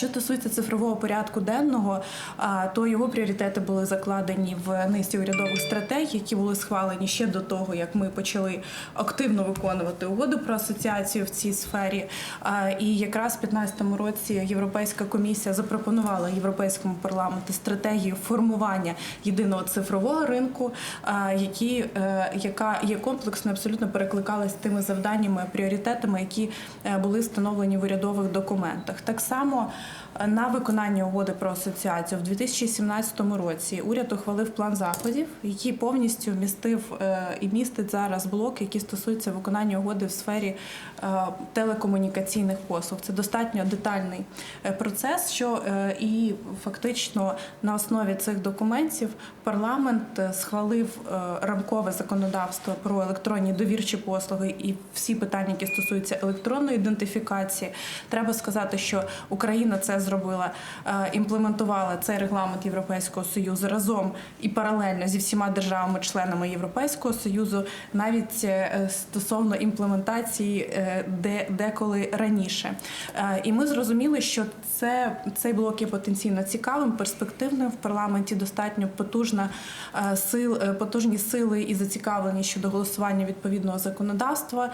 Що стосується цифрового порядку денного, то його пріоритети були закладені в низці урядових стратегій, які були схвалені ще до того, як ми почали активно виконувати угоду про асоціацію в цій сфері. І якраз в 2015 році Європейська комісія запропонувала європейському парламенту стратегію формування єдиного цифрового ринку, які, е, яка є комплексно, абсолютно перекликалась тими завданнями, пріоритетами, які е, були встановлені в урядових документах. Так само на виконання угоди про асоціацію в 2017 році уряд ухвалив план заходів, який повністю містив е, і містить зараз блок, які стосуються виконання угоди в сфері е, телекомунікаційних послуг. Це достатньо детальний е, процес, що і фактично на основі цих документів парламент схвалив рамкове законодавство про електронні довірчі послуги і всі питання, які стосуються електронної ідентифікації. Треба сказати, що Україна це зробила, е, імплементувала цей регламент Європейського союзу разом і паралельно зі всіма державами-членами Європейського союзу, навіть е, стосовно імплементації е, де деколи раніше. І ми зрозуміли, що це цей блок є потенційно цікавим, перспективним в парламенті. Достатньо потужна сил, потужні сили і зацікавлені щодо голосування відповідного законодавства.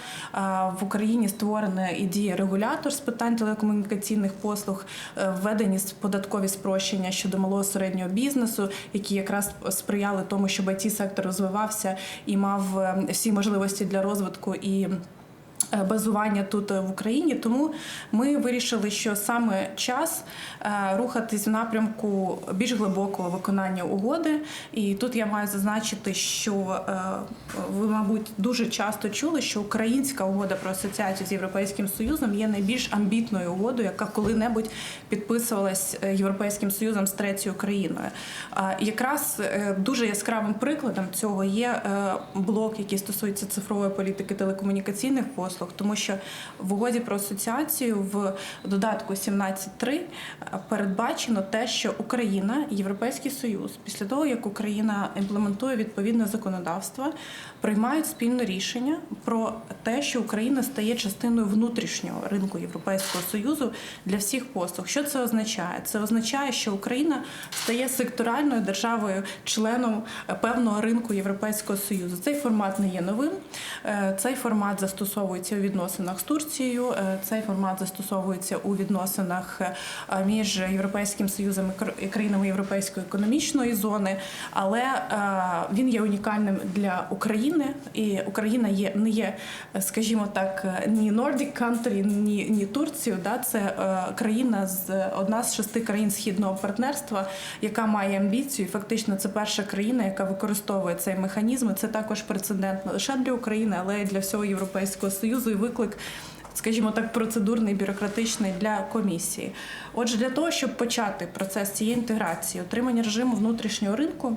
В Україні створене і діє регулятор з питань телекомунікаційних послуг, введені с- податкові спрощення щодо малого середнього бізнесу, які якраз сприяли тому, щоб it сектор розвивався і мав е, всі можливості для розвитку і. Е, Базування тут е, в Україні, тому ми вирішили, що саме час е, рухатись в напрямку більш глибокого виконання угоди. І тут я маю зазначити, що ви, мабуть, дуже часто чули, що українська угода про асоціацію з Європейським Союзом є найбільш амбітною угодою, яка коли-небудь підписувалась Європейським Союзом з третьою країною. Якраз дуже яскравим прикладом цього є блок, який стосується цифрової політики телекомунікаційних послуг, тому що в угоді про асоціацію в додатку 17.3 передбачено те, що Україна Європейський Союз після того, як Україна імплементує відповідне законодавство, приймають спільне рішення про те, що Україна стає частиною внутрішнього ринку Європейського союзу для всіх послуг. Що це означає? Це означає, що Україна стає секторальною державою, членом е, певного ринку Європейського союзу. Цей формат не є новим. Е, Цей формат застосовується у відносинах з Турцією. е, Цей формат застосовується у відносинах е, між Європейським Союзом і кр- країнами Європейської економічної зони, але е, він є унікальним для України, і Україна є не є, скажімо так, ні Nordic country, ні, ні Турцію. Да, це країна з одна з шести країн східного партнерства, яка має амбіцію. Фактично, це перша країна, яка використовує цей механізм. Це також прецедент не лише для України, але й для всього Європейського союзу. І виклик скажімо так, процедурний, бюрократичний для комісії. Отже, для того, щоб почати процес цієї інтеграції, отримання режиму внутрішнього ринку,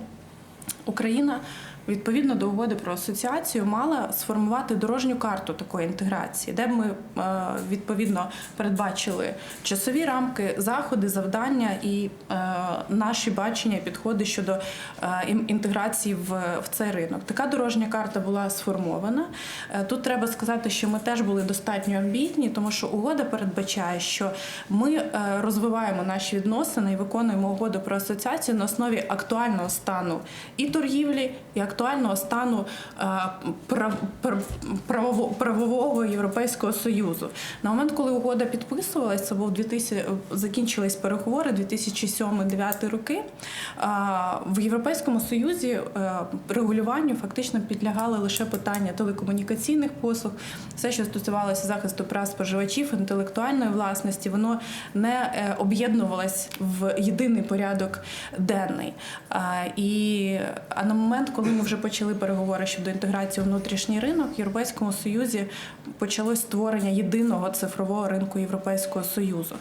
Україна. Відповідно до угоди про асоціацію мала сформувати дорожню карту такої інтеграції, де б ми е, відповідно передбачили часові рамки, заходи, завдання і е, наші бачення, і підходи щодо е, інтеграції в, цей ринок. Така дорожня карта була сформована. Тут треба сказати, що ми теж були достатньо амбітні, тому що угода передбачає, що ми розвиваємо наші відносини і виконуємо угоду про асоціацію на основі актуального стану і торгівлі, і актуального стану е, прав- прав- правово- правового Європейського союзу. На момент, коли угода підписувалася, це був 2000, закінчились переговори 2007-2009 роки. е, В Європейському Союзі е, регулюванню фактично підлягали лише питання телекомунікаційних послуг, все, що стосувалося захисту прав споживачів, інтелектуальної власності, воно не об'єднувалось в єдиний порядок денний. І а на момент, коли ми вже почали переговори щодо інтеграції у внутрішній ринок, в Європейському Союзі почалось створення єдиного цифрового ринку Європейського Союзу.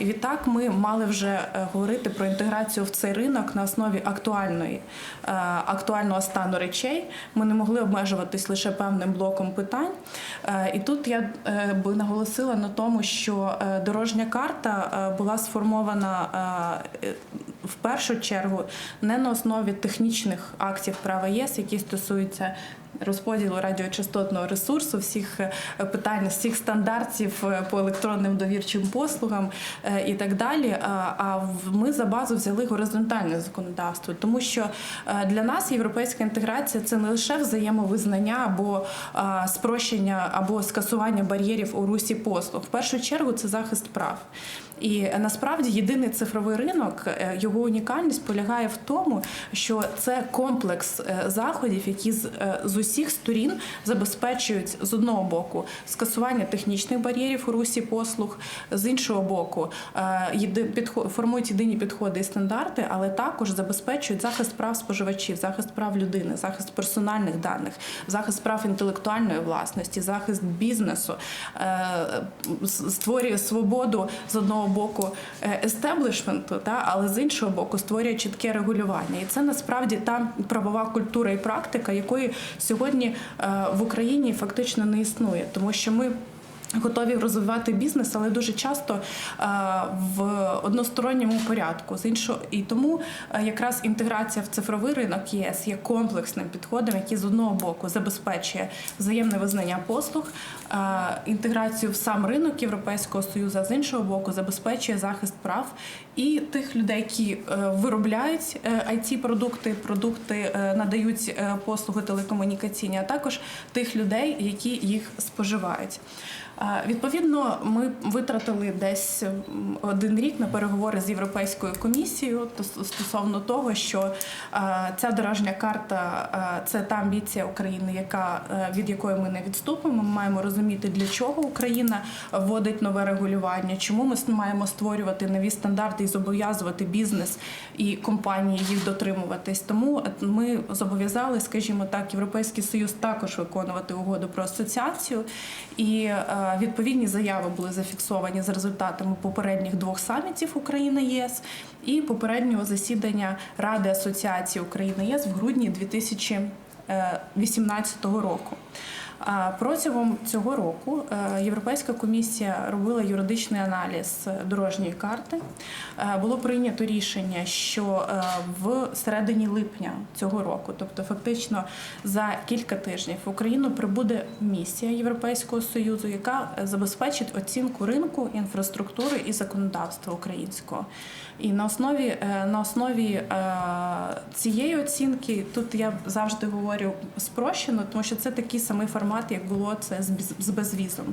І відтак ми мали вже е, говорити про інтеграцію в цей ринок на основі актуальної е, актуального стану речей. Ми не могли обмежуватись лише певним блоком питань. Е, І тут я е, би наголосила на тому, що е, дорожня карта е, була сформована е, в першу чергу не на основі технічних актів права ЄС, які стосуються розподілу радіочастотного ресурсу, всіх е, питань, всіх стандартів е, по електронним довірчим послугам е, і так далі. А, ми за базу взяли горизонтальне законодавство, тому що для нас європейська інтеграція це не лише взаємовизнання або спрощення або скасування бар'єрів у русі послуг. В першу чергу це захист прав. І насправді єдиний цифровий ринок, його унікальність полягає в тому, що це комплекс заходів, які з усіх сторін забезпечують з одного боку скасування технічних бар'єрів у русі послуг, з іншого боку, е, формують єдині підходи і стандарти, але також забезпечують захист прав споживачів, захист прав людини, захист персональних даних, захист прав інтелектуальної власності, захист бізнесу, е, створює свободу з одного боку е, естеблішменту, але з іншого боку створює чітке регулювання. І це насправді та правова культура і практика, якої сьогодні е, в Україні фактично не існує, тому що ми. Готові розвивати бізнес, але дуже часто е, в односторонньому порядку. З іншого і тому е, якраз інтеграція в цифровий ринок ЄС є комплексним підходом, який з одного боку забезпечує взаємне визнання послуг, е, інтеграцію в сам ринок Європейського союзу, а з іншого боку, забезпечує захист прав і тих людей, які виробляють it продукти, продукти надають послуги телекомунікаційні, а також тих людей, які їх споживають. Відповідно, ми витратили десь один рік на переговори з європейською комісією тос- стосовно того, що ця дорожня карта це та амбіція України, яка е, від якої ми не відступимо. Ми маємо розуміти, для чого Україна вводить нове регулювання, чому ми маємо створювати нові стандарти і зобов'язувати бізнес і компанії їх дотримуватись. Тому е, ми зобов'язали, скажімо так, Європейський Союз також виконувати угоду про асоціацію. І е, відповідні заяви були зафіксовані за результатами попередніх двох самітів України ЄС і попереднього засідання Ради асоціації України ЄС в грудні 2018 року. Протягом цього року е, Європейська комісія робила юридичний аналіз дорожньої карти. Е, Було прийнято рішення, що е, в середині липня цього року, тобто фактично за кілька тижнів, в Україну прибуде місія Європейського союзу, яка забезпечить оцінку ринку, інфраструктури і законодавства українського. І на основі на основі цієї оцінки тут я завжди говорю спрощено, тому що це такий самий формат, як було це з безвізом.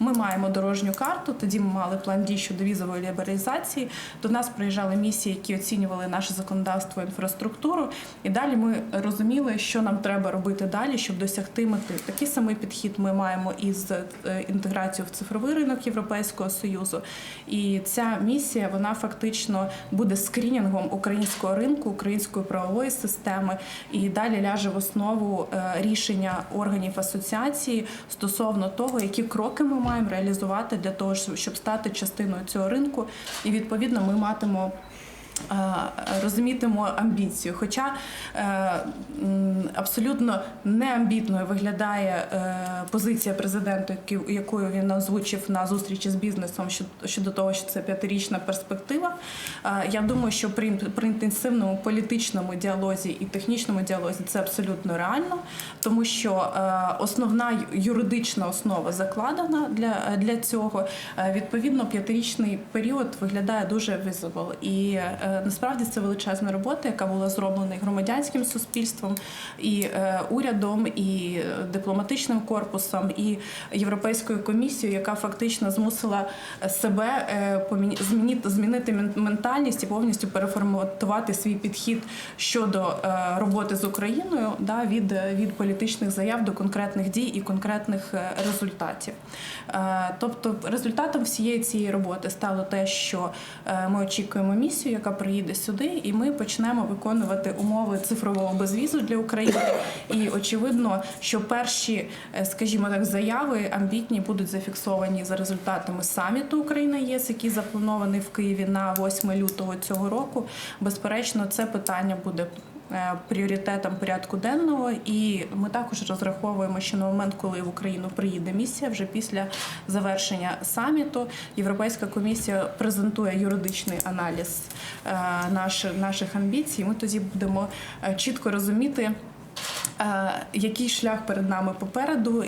Ми маємо дорожню карту. Тоді ми мали план дій щодо візової лібералізації. До нас приїжджали місії, які оцінювали наше законодавство, інфраструктуру. І далі ми розуміли, що нам треба робити далі, щоб досягти мети. Такий самий підхід ми маємо із е, інтеграцією в цифровий ринок Європейського союзу. І ця місія вона фактично буде скрінінгом українського ринку, української правової системи, і далі ляже в основу е, рішення органів асоціації стосовно того, які кроки ми маємо реалізувати для того, щоб стати частиною цього ринку. І відповідно ми матимо. Е, Розумітимо амбіцію, хоча е, абсолютно неамбітною виглядає е, позиція президента, якою він озвучив на зустрічі з бізнесом щодо, того, що це п'ятирічна перспектива. Я думаю, що при, інтенсивному політичному діалозі і технічному діалозі це абсолютно реально, тому що основна юридична основа закладена для, для цього. Відповідно, п'ятирічний період виглядає дуже visible. І насправді це величезна робота, яка була зроблена і громадянським суспільством, і е, урядом, і е, дипломатичним корпусом, і європейською комісією, яка фактично змусила себе е, змінити, ментальність і повністю переформатувати свій підхід щодо е, роботи з Україною да, від, від політичних заяв до конкретних дій і конкретних е, результатів. Е, Тобто результатом всієї цієї роботи стало те, що е, ми очікуємо місію, яка приїде сюди, і ми почнемо виконувати умови цифрового безвізу для України. І очевидно, що перші, е, скажімо так, заяви амбітні будуть зафіксовані за результатами саміту Україна ЄС, який запланований в Києві на 8 лютого цього року. Безперечно, це питання буде. Е, Пріоритетом порядку денного, і ми також розраховуємо, що на момент, коли в Україну приїде місія, вже після завершення саміту, Європейська комісія презентує юридичний аналіз е, наших амбіцій. Ми тоді будемо е, чітко розуміти. Який шлях перед нами попереду?